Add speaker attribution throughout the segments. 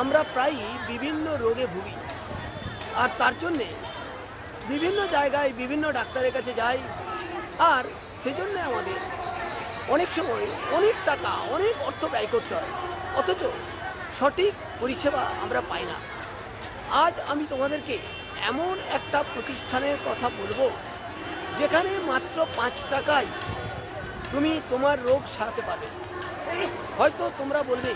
Speaker 1: আমরা প্রায়ই বিভিন্ন রোগে ভুগি। আর তার জন্যে বিভিন্ন জায়গায় বিভিন্ন ডাক্তারের কাছে যাই। আর সেজন্য আমাদের অনেক সময় অনেক টাকা, অনেক অর্থ ব্যয় করতে হয়। অথচ সঠিক পরিষেবা আমরা পাই না। আজ আমি তোমাদেরকে এমন একটা প্রতিষ্ঠানের কথা বলব, যেখানে মাত্র পাঁচ টাকায় তুমি তোমার রোগ সারাতে পারবে। হয়তো তোমরা বলবে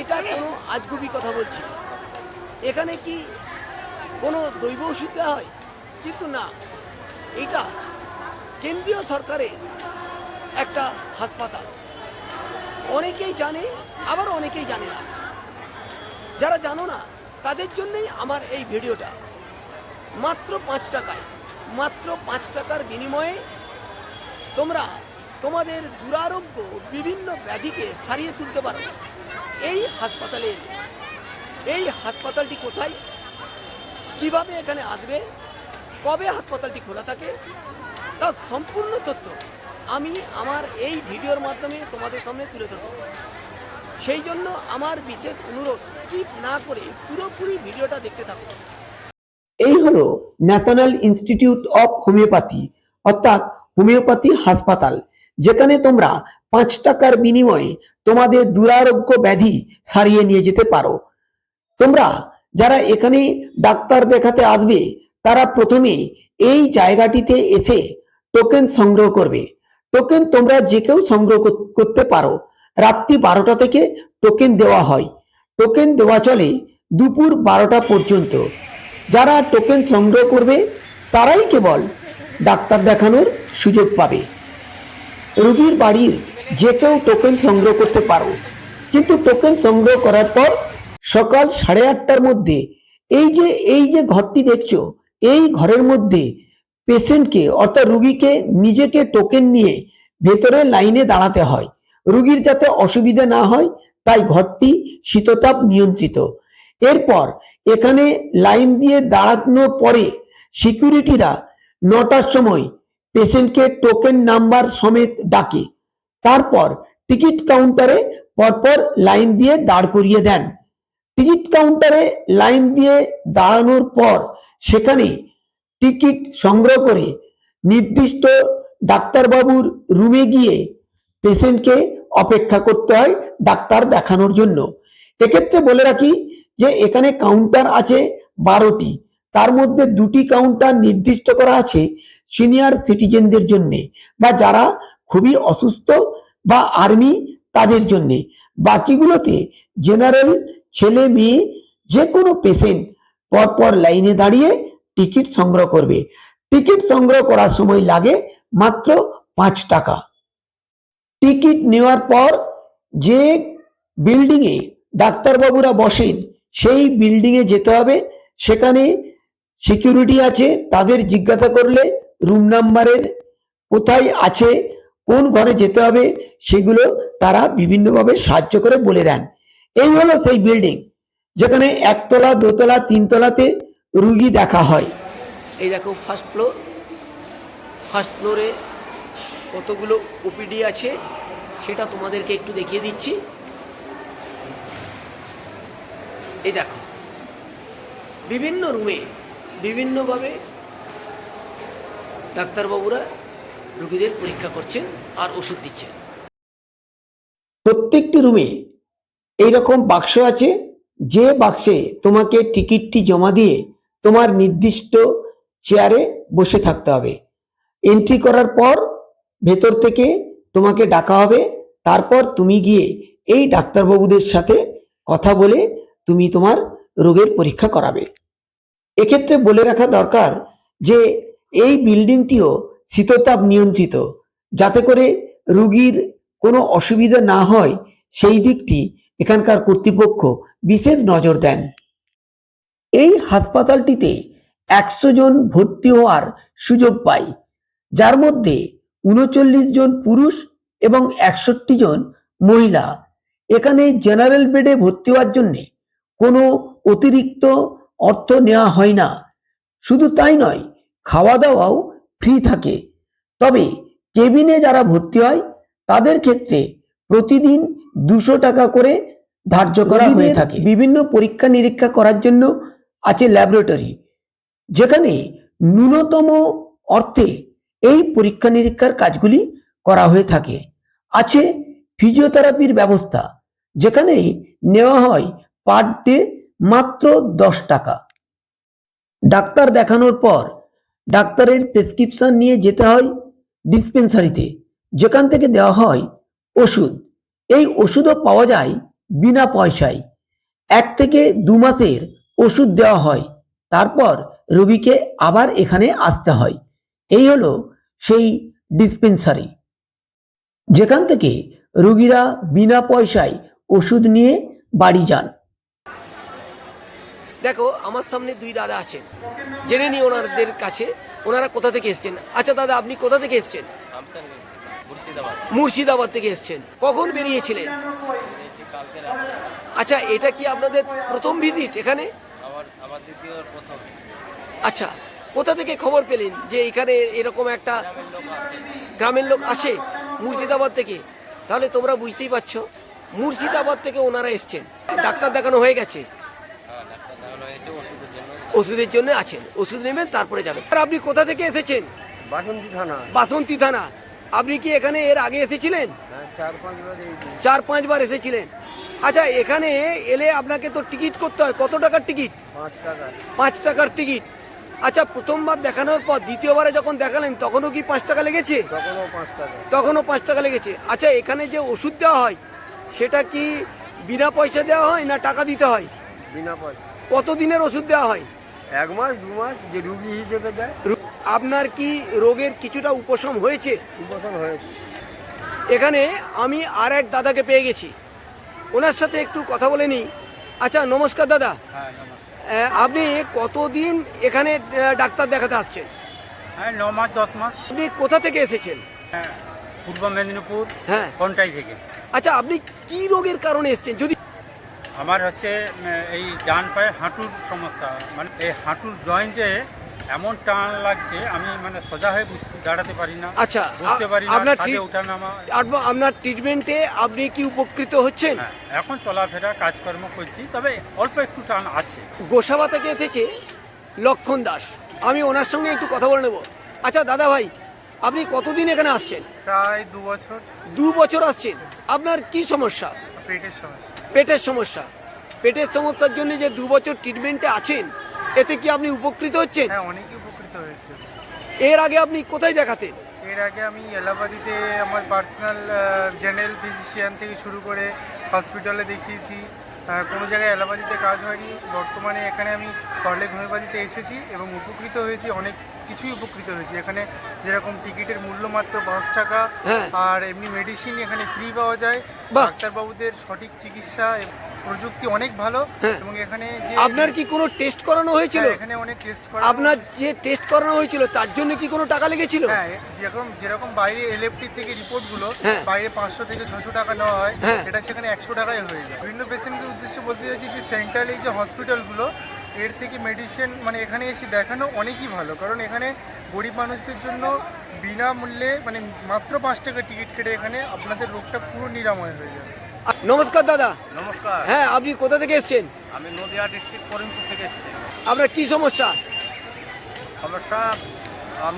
Speaker 1: এটা কোনো আজগুবি কথা বলছি এখানে কি কোনো দৈব দেওয়া হয়? কিন্তু না, এটা কেন্দ্রীয় সরকারের একটা হাসপাতাল। অনেকেই জানে, আবার অনেকেই জানে না। যারা জানো না, তাদের জন্যই আমার এই ভিডিওটা। মাত্র পাঁচ টাকায়, মাত্র পাঁচ টাকার বিনিময়ে তোমরা তোমাদের দুরারোগ্য বিভিন্ন ব্যাধিকে সারিয়ে তুলতে পারো। এই হাসপাতালে, এই হাসপাতালটি কোথায়? কীভাবে এখানে আসবে? কবে হাসপাতালটি খোলা থাকে? তার সম্পূর্ণ তথ্য আমি আমার এই ভিডিওর মাধ্যমে তোমাদের সামনে তুলে ধরব। সেই জন্য আমার বিশেষ অনুরোধ স্কিপ না করে পুরোপুরি ভিডিওটা দেখতে থাকো।
Speaker 2: এই হলো ন্যাশনাল ইনস্টিটিউট অফ হোমিওপ্যাথি, অর্থাৎ হোমিওপ্যাথি হাসপাতাল। যেখানে তোমরা পাঁচ টাকার বিনিময়ে তোমাদের দুরারোগ্য ব্যাধি সারিয়ে নিয়ে যেতে পারো। তোমরা যারা এখানে ডাক্তার দেখাতে আসবে, তারা প্রথমে এই জায়গাটিতে এসে টোকেন সংগ্রহ করবে। টোকেন তোমরা যে কেউ সংগ্রহ করতে পারো। রাত্রি বারোটা থেকে টোকেন দেওয়া হয়। টোকেন দেওয়া চলে দুপুর বারোটা পর্যন্ত। যারা টোকেন সংগ্রহ করবে, তারাই কেবল ডাক্তার দেখানোর সুযোগ পাবে। রোগীর বাড়ির যে কেউ টোকেন সংগ্রহ করতে পারো। কিন্তু টোকেন সংগ্রহ করার পর সকাল সাড়ে আটটার মধ্যে এই যে এই যে ঘরটি দেখছ, এই ঘরের মধ্যে পেশেন্টকে অর্থাৎ রুগীকে নিজেকে টোকেন নিয়ে ভেতরে লাইনে দাঁড়াতে হয়। রুগীর যাতে অসুবিধা না হয়, তাই ঘরটি শীততাপ নিয়ন্ত্রিত। এরপর এখানে লাইন দিয়ে দাঁড়ানোর পরে সিকিউরিটিরা নটার সময় পেশেন্টকে টোকেন নাম্বার সমেত ডাকে। তারপর টিকিট কাউন্টারে পরপর লাইন দিয়ে দাঁড় করিয়ে দেন। টিকিট কাউন্টারে লাইন দিয়ে দাঁড়ানোর পর সেখানে টিকিট সংগ্রহ করে নির্দিষ্ট ডাক্তারবাবুর রুমে গিয়ে পেশেন্টকে অপেক্ষা করতে হয় ডাক্তার দেখানোর জন্য। এক্ষেত্রে বলে রাখি যে এখানে কাউন্টার আছে বারোটি। তার মধ্যে দুটি কাউন্টার নির্দিষ্ট করা আছে। সিনিয়র সিটিজেনদের জন্য বা যারা খুবই অসুস্থ বা আর্মি তাদের জন্যে। বাকিগুলোতে জেনারেল ছেলে, মেয়ে যে কোনো পেশেন্ট পরপর লাইনে দাঁড়িয়ে টিকিট সংগ্রহ করবে। টিকিট সংগ্রহ করার সময় লাগে মাত্র পাঁচ টাকা। টিকিট নেওয়ার পর যে বিল্ডিংয়ে ডাক্তারবাবুরা বসেন, সেই বিল্ডিংয়ে যেতে হবে। সেখানে সিকিউরিটি আছে, তাদের জিজ্ঞাসা করলে রুম নাম্বারের কোথায় আছে, কোন ঘরে যেতে হবে, সেগুলো তারা বিভিন্নভাবে সাহায্য করে বলে দেন। এই হলো সেই বিল্ডিং যেখানে একতলা, দোতলা, তিনতলাতে রুগী দেখা হয়।
Speaker 1: এই দেখো ফার্স্ট ফ্লোর ফার্স্ট ফ্লোরে কতগুলো ওপিডি আছে, সেটা তোমাদেরকে একটু দেখিয়ে দিচ্ছি। এই দেখো, বিভিন্ন রুমে বিভিন্নভাবে ডাক্তারবাবুরা রুগীদের পরীক্ষা করছেন আর ওষুধ দিচ্ছেন।
Speaker 2: প্রত্যেকটি রুমে এইরকম বাক্স আছে, যে বাক্সে তোমাকে টিকিটটি জমা দিয়ে তোমার নির্দিষ্ট চেয়ারে বসে থাকতে হবে। এন্ট্রি করার পর ভেতর থেকে তোমাকে ডাকা হবে, তারপর তুমি গিয়ে এই ডাক্তারবাবুদের সাথে কথা বলে তুমি তোমার রোগের পরীক্ষা করাবে। এক্ষেত্রে বলে রাখা দরকার যে এই বিল্ডিংটিও শীততাপ নিয়ন্ত্রিত, যাতে করে রুগীর কোনো অসুবিধা না হয়, সেই দিকটি এখানকার কর্তৃপক্ষ বিশেষ নজর দেন। এই হাসপাতালটিতে একশো জন ভর্তি হওয়ার সুযোগ পায় যার মধ্যে উনচল্লিশ জন পুরুষ এবং একষট্টি জন মহিলা। এখানে জেনারেল বেডে ভর্তি হওয়ার জন্য কোনো অতিরিক্ত অর্থ নেওয়া হয় না। শুধু তাই নয় খাওয়া দাওয়াও ফ্রি থাকে। তবে কেবিনে যারা ভর্তি হয় তাদের ক্ষেত্রে প্রতিদিন দুশো টাকা করে ধার্য করা হয়ে থাকে। বিভিন্ন পরীক্ষা নিরীক্ষা করার জন্য আছে ল্যাবরেটরি যেখানে ন্যূনতম অর্থে এই পরীক্ষা নিরীক্ষার কাজগুলি করা হয়ে থাকে। আছে ফিজিওথেরাপির ব্যবস্থা যেখানে নেওয়া হয় পার ডে মাত্র দশ টাকা। ডাক্তার দেখানোর পর ডাক্তারের প্রেসক্রিপশন নিয়ে যেতে হয় ডিসপেন্সারিতে, যেখান থেকে দেওয়া হয় ওষুধ। এই ওষুধও পাওয়া যায় বিনা পয়সায়। এক থেকে দু মাসের ওষুধ দেওয়া হয়, তারপর রোগীকে আবার এখানে আসতে হয়। এই হলো সেই ডিসপেন্সারি। যেখান থেকে রোগীরা বিনা পয়সায় ওষুধ নিয়ে বাড়ি যান।
Speaker 1: দেখো, আমার সামনে দুই দাদা আছেন। জেনে নি ওনাদের কাছে, ওনারা কোথা থেকে এসছেন? আচ্ছা দাদা, আপনি কোথা থেকে এসছেন?
Speaker 3: মুর্শিদাবাদ
Speaker 1: থেকে এসছেন। কখন বেরিয়েছিলেন? আচ্ছা এটা কি আপনাদের প্রথম ভিজিট এখানে? আচ্ছা কোথা থেকে খবর পেলেন যে এখানে এরকম একটা
Speaker 3: গ্রামের লোক আসে
Speaker 1: মুর্শিদাবাদ থেকে? তাহলে তোমরা বুঝতেই পারছ, মুর্শিদাবাদ থেকে ওনারা এসছেন। ডাক্তার দেখানো হয়ে গেছে
Speaker 3: হ্যাঁ ডাক্তার দেখানো হয়েছে ওষুধের জন্য।
Speaker 1: আছেন ওষুধ নেবেন তারপরে যাবেন। আর আপনি কোথা থেকে এসেছেন?
Speaker 3: বাসন্তী থানা।
Speaker 1: বাসন্তী থানা। আপনি কি এখানে এর আগে এসেছিলেন?
Speaker 3: হ্যাঁ চার পাঁচবার
Speaker 1: এসেছিলেন। আচ্ছা এখানে এলে আপনাকে তো টিকিট করতে হয়। কত টাকার টিকিট?
Speaker 3: পাঁচ
Speaker 1: টাকার টিকিট। আচ্ছা প্রথমবার দেখানোর পর দ্বিতীয়বারে যখন দেখালেন তখনও কি পাঁচ টাকা লেগেছে?
Speaker 3: তখনও পাঁচ টাকা।
Speaker 1: তখনও পাঁচ টাকা লেগেছে। আচ্ছা এখানে যে ওষুধ দেওয়া হয় সেটা কি বিনা পয়সা দেওয়া হয় না টাকা দিতে হয়?
Speaker 3: বিনা পয়সা।
Speaker 1: কত দিনের ওষুধ দেওয়া হয়?
Speaker 3: এক মাস দু মাস যে রুগী হিসেবে দেয়
Speaker 1: রো- আপনার কি রোগের কিছুটা উপশম হয়েছে?
Speaker 3: উপশম হয়েছে।
Speaker 1: এখানে আমি আর এক দাদাকে পেয়ে গেছি। ওনার সাথে একটু কথা বলে নিই। আচ্ছা নমস্কার দাদা।
Speaker 3: হ্যাঁ
Speaker 1: আপনি কতদিন এখানে ডাক্তার দেখাতে আসছেন?
Speaker 4: হ্যাঁ ন মাস দশ মাস।
Speaker 1: আপনি কোথা থেকে এসেছেন?
Speaker 4: হ্যাঁ, পূর্ব মেদিনীপুর
Speaker 1: হ্যাঁ।
Speaker 4: কোনটাই থেকে।
Speaker 1: আচ্ছা আপনি কি রোগের কারণে এসেছেন? যদি
Speaker 4: আমার হচ্ছে এই ডান পায়ে হাঁটুর সমস্যা মানে এই হাঁটুর জয়েন্টে এমন টান লাগছে আমি মানে সোজা হয়ে দাঁড়াতে পারি না
Speaker 1: আচ্ছা
Speaker 4: বুঝতে পারি না
Speaker 1: আপনার
Speaker 4: ছাদে
Speaker 1: ঠিক-
Speaker 4: ওঠা নামা।
Speaker 1: আপনার ট্রিটমেন্টে আপনি কি উপকৃত হচ্ছেন?
Speaker 4: হ্যাঁ এখন চলাফেরা কাজকর্ম করছি তবে অল্প একটু টান আছে।
Speaker 1: গোসাবা থেকে এসেছে লক্ষণ দাস। আমি ওনার সঙ্গে একটু কথা বলে নেব। আচ্ছা দাদা ভাই আপনি কতদিন এখানে আসছেন?
Speaker 5: প্রায় দু বছর।
Speaker 1: দু বছর আসছেন। আপনার কি সমস্যা?
Speaker 5: পেটের সমস্যা।
Speaker 1: পেটের সমস্যা। পেটের সমস্যার জন্য যে দু বছর ট্রিটমেন্টে আছেন এতে কি আপনি উপকৃত হচ্ছেন?
Speaker 5: হ্যাঁ অনেকই উপকৃত হয়েছে।
Speaker 1: এর আগে আপনি কোথায় দেখাতেন?
Speaker 5: এর আগে আমি এলাহাবাদিতে আমার পার্সোনাল জেনারেল ফিজিশিয়ান থেকে শুরু করে হসপিটালে দেখিয়েছি। কোনো জায়গায় এলাহাবাদিতে কাজ হয়নি। বর্তমানে এখানে আমি সল্টলেক হোমিওপ্যাথিতে এসেছি এবং উপকৃত হয়েছি অনেক কিছুই উপকৃত হয়েছি এখানে যেরকম টিকিটের মূল্য মাত্র পাঁচ টাকা
Speaker 1: হ্যাঁ।
Speaker 5: আর এমনি মেডিসিন এখানে ফ্রি পাওয়া যায় ডাক্তারবাবুদের সঠিক চিকিৎসা প্রযুক্তি অনেক ভালো
Speaker 1: হ্যাঁ।
Speaker 5: এবং এখানে যে
Speaker 1: আপনার কি কোনো টেস্ট করানো হয়েছিল
Speaker 5: হ্যাঁ, এখানে অনেক টেস্ট করা
Speaker 1: আপনার যে টেস্ট করানো হয়েছিল তার জন্য কি কোনো টাকা লেগেছিল
Speaker 5: হ্যাঁ যেরকম যেরকম বাইরে এলএফটি থেকে রিপোর্টগুলো। বাইরে পাঁচশো থেকে ছশো টাকা নেওয়া হয়
Speaker 1: হ্যাঁ।
Speaker 5: এটা সেখানে একশো টাকায় হয়ে যায় বিভিন্ন পেশেন্টদের উদ্দেশ্যে বলতে চাইছি যে সেন্ট্রাল এই যে হসপিটালগুলো এর থেকে মেডিসিন মানে এখানে এসে দেখানো অনেকই ভালো। কারণ এখানে গরিব মানুষদের জন্য বিনামূল্যে মানে মাত্র পাঁচ টাকা টিকিট কেটে এখানে আপনাদের রোগটা পুরো নিরাময় হয়ে যাবে।
Speaker 1: নমস্কার দাদা।
Speaker 3: নমস্কার।
Speaker 1: হ্যাঁ আপনি কোথা থেকে এসেছেন?
Speaker 3: আমি নদিয়া ডিস্ট্রিক্ট করিমপুর থেকে এসেছি।
Speaker 1: আপনার কি সমস্যা?
Speaker 3: সমস্যা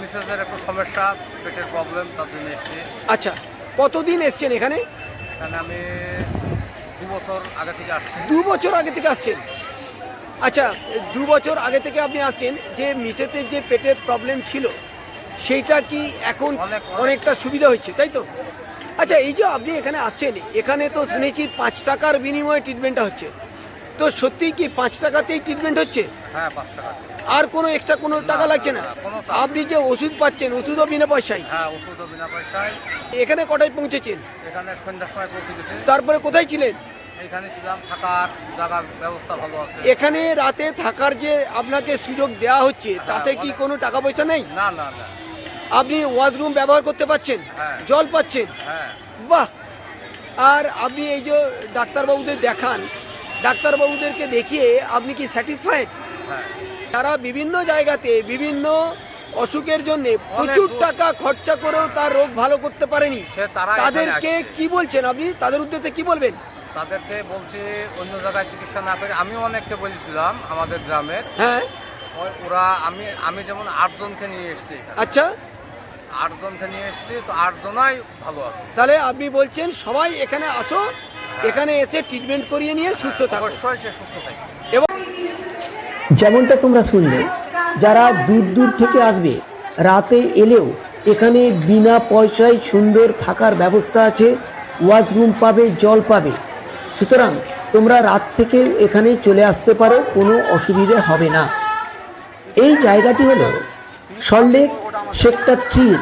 Speaker 3: মিসেসের একটু সমস্যা পেটের প্রবলেম তার জন্য এসেছি।
Speaker 1: আচ্ছা কতদিন এসছেন এখানে?
Speaker 3: এখানে আমি দু বছর আগে থেকে আসছি।
Speaker 1: দু বছর আগে থেকে আসছেন? আচ্ছা দু বছর আগে থেকে আপনি আসছেন যে মিসেসের যে পেটের প্রবলেম ছিল সেইটা কি এখন
Speaker 3: অনেক- অনেক।
Speaker 1: অনেকটা সুবিধা হয়েছে তাই তো? আচ্ছা এই যে আপনি এখানে আসছেন এখানে তো শুনেছি পাঁচ টাকার বিনিময়ে ট্রিটমেন্টটা হচ্ছে। তো সত্যি কি পাঁচ টাকাতেই ট্রিটমেন্ট হচ্ছে?
Speaker 3: হ্যাঁ
Speaker 1: আর কোনো এক্সট্রা কোনো টাকা লাগছে না। আপনি যে ওষুধ পাচ্ছেন ওষুধও বিনা পয়সায়।
Speaker 3: হ্যাঁ ওষুধও বিনা পয়সায়।
Speaker 1: এখানে কটায় পৌঁছেছেন? তারপরে কোথায় ছিলেন?
Speaker 3: এখানে ছিলাম থাকার জায়গার ব্যবস্থা ভালো আছে।
Speaker 1: এখানে রাতে থাকার যে আপনাকে সুযোগ দেওয়া হচ্ছে তাতে কি কোনো টাকা পয়সা নেই?
Speaker 3: না না না।
Speaker 1: আপনি ওয়াশরুম ব্যবহার করতে পারছেন
Speaker 3: হ্যাঁ।
Speaker 1: জল পাচ্ছেন?
Speaker 3: হ্যাঁ।
Speaker 1: বাহ! আর আপনি এই যে ডাক্তারবাবুদের দেখান ডাক্তারবাবুদেরকে দেখিয়ে আপনি কি স্যাটিসফাইড
Speaker 3: হ্যাঁ।
Speaker 1: তারা বিভিন্ন জায়গাতে বিভিন্ন অসুখের জন্য প্রচুর। টাকা খরচা করেও তার রোগ ভালো করতে পারেনি
Speaker 3: সে তারা এখানে
Speaker 1: তাদেরকে
Speaker 3: আসছে।
Speaker 1: কি বলছেন আপনি? তাদের উদ্দেশ্যে কি বলবেন?
Speaker 3: তাদেরকে বলছি অন্য জায়গায় চিকিৎসা না করে আমিও অনেককে বলেছিলাম আমাদের গ্রামের।
Speaker 1: হ্যাঁ।
Speaker 3: ওরা আমি আমি যেমন আটজনকে নিয়ে এসেছি
Speaker 1: আচ্ছা।
Speaker 3: আটজনকে নিয়ে এসেছি তো আটজনাই ভালো আছে।
Speaker 1: তাহলে আপনি বলছেন সবাই এখানে আসো এখানে এসে ট্রিটমেন্ট করিয়ে নিয়ে সুস্থ থাকো।
Speaker 3: অবশ্যই সে সুস্থ থাকে
Speaker 1: এবং
Speaker 2: যেমনটা তোমরা শুনলে যারা দূর দূর থেকে আসবে রাতে এলেও এখানে বিনা পয়সায় সুন্দর থাকার ব্যবস্থা আছে ওয়াশরুম পাবে জল পাবে। সুতরাং তোমরা রাত থেকে এখানে চলে আসতে পারো কোনো অসুবিধে হবে না। এই জায়গাটি হলো সল্লেক সেক্টর থ্রির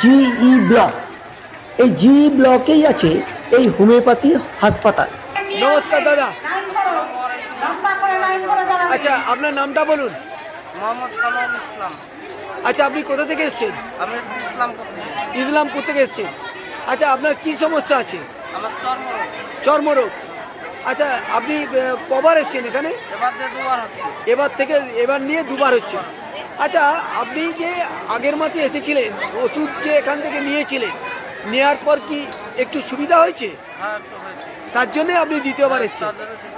Speaker 2: জিই ব্লক। এই জিই ব্লকেই আছে এই হোমিওপ্যাথি হাসপাতাল।
Speaker 1: নমস্কার দাদা। আচ্ছা আপনার নামটা বলুন।
Speaker 6: মোহাম্মদ সালাম ইসলাম।
Speaker 1: আচ্ছা আপনি কোথা থেকে এসেছেন?
Speaker 6: আমি ইসলামপুর থেকে।
Speaker 1: ইসলামপুর থেকে এসেছেন। আচ্ছা আপনার কি সমস্যা আছে?
Speaker 6: চর্মরোগ
Speaker 1: আচ্ছা আপনি কবার এসেছেন এখানে?
Speaker 6: এবার
Speaker 1: থেকে এবার নিয়ে দুবার হচ্ছে। আচ্ছা আপনি যে আগের মাসে এসেছিলেন ওষুধ যে এখান থেকে নিয়েছিলেন নেওয়ার পর কি একটু সুবিধা হয়েছে?
Speaker 6: হ্যাঁ
Speaker 1: তার জন্য আপনি দ্বিতীয়বার এসেছেন।
Speaker 6: দিতে পেরেছি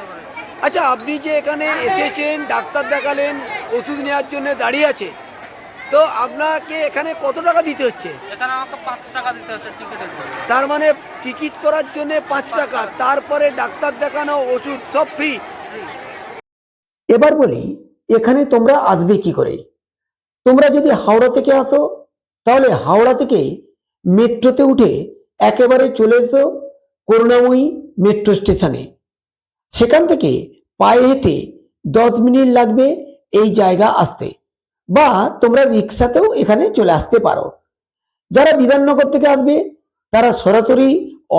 Speaker 1: আচ্ছা আপনি যে এখানে এসেছেন ডাক্তার দেখালেন ওষুধ নেওয়ার জন্য দাঁড়িয়ে আছে তো আপনাকে এখানে কত টাকা দিতে হচ্ছে?
Speaker 6: এখানে আমাকে পাঁচ টাকা দিতে হচ্ছে টিকিটের জন্য।
Speaker 1: তার মানে টিকিট করার জন্য পাঁচ টাকা তারপরে ডাক্তার দেখানো ওষুধ সব ফ্রি
Speaker 2: এবার বলি এখানে তোমরা আসবে কি করে? তোমরা যদি হাওড়া থেকে আসো তাহলে হাওড়া থেকে মেট্রোতে উঠে একেবারে চলে এসো করুণাময়ী মেট্রো স্টেশনে। সেখান থেকে পায়ে হেঁটে দশ মিনিট লাগবে এই জায়গা আসতে। বা তোমরা রিক্সাতেও এখানে চলে আসতে পারো। যারা বিধাননগর থেকে আসবে, তারা সরাসরি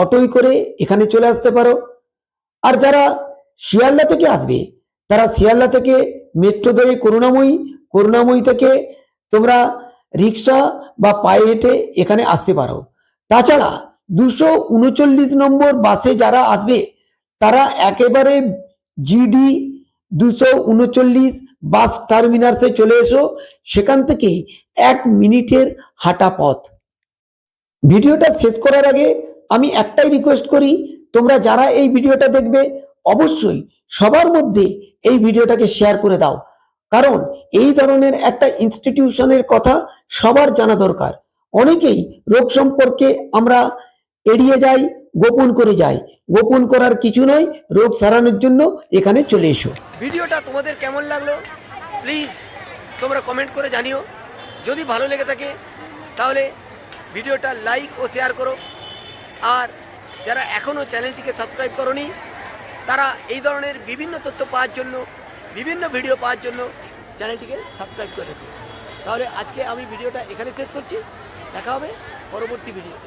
Speaker 2: অটোই করে এখানে চলে আসতে পারো। আর যারা শিয়ালদা থেকে আসবে, তারা শিয়ালদা থেকে মেট্রো ধরে করুণাময়ী করুণাময়ী থেকে তোমরা রিক্সা বা পায়ে হেঁটে এখানে আসতে পারো। তাছাড়া দুশো উনচল্লিশ নম্বর বাসে যারা আসবে, তারা একেবারে জিডি দুশো উনচল্লিশ বাস টার্মিনাসে চলে এসো। সেখান থেকে এক মিনিটের হাঁটা পথ। ভিডিওটা শেষ করার আগে আমি একটাই রিকোয়েস্ট করি, তোমরা যারা এই ভিডিওটা দেখবে, অবশ্যই সবার মধ্যে এই ভিডিওটাকে শেয়ার করে দাও। কারণ এই ধরনের একটা ইনস্টিটিউশনের কথা সবার জানা দরকার। অনেকেই রোগ সম্পর্কে আমরা এড়িয়ে যাই গোপন করে যাই গোপন করার কিছু নয়, রোগ সারানোর জন্য এখানে চলে এসো।
Speaker 1: ভিডিওটা তোমাদের কেমন লাগল? প্লিজ তোমরা কমেন্ট করে জানিও। যদি ভালো লেগে থাকে, তাহলে ভিডিওটা লাইক ও শেয়ার করো। আর যারা এখনও চ্যানেলটিকে সাবস্ক্রাইব করনি, তারা এই ধরনের বিভিন্ন তথ্য পাওয়ার জন্য, বিভিন্ন ভিডিও পাওয়ার জন্য চ্যানেলটিকে সাবস্ক্রাইব করে রেখো। তাহলে আজকে আমি ভিডিওটা এখানে শেষ করছি। দেখা হবে পরবর্তী ভিডিও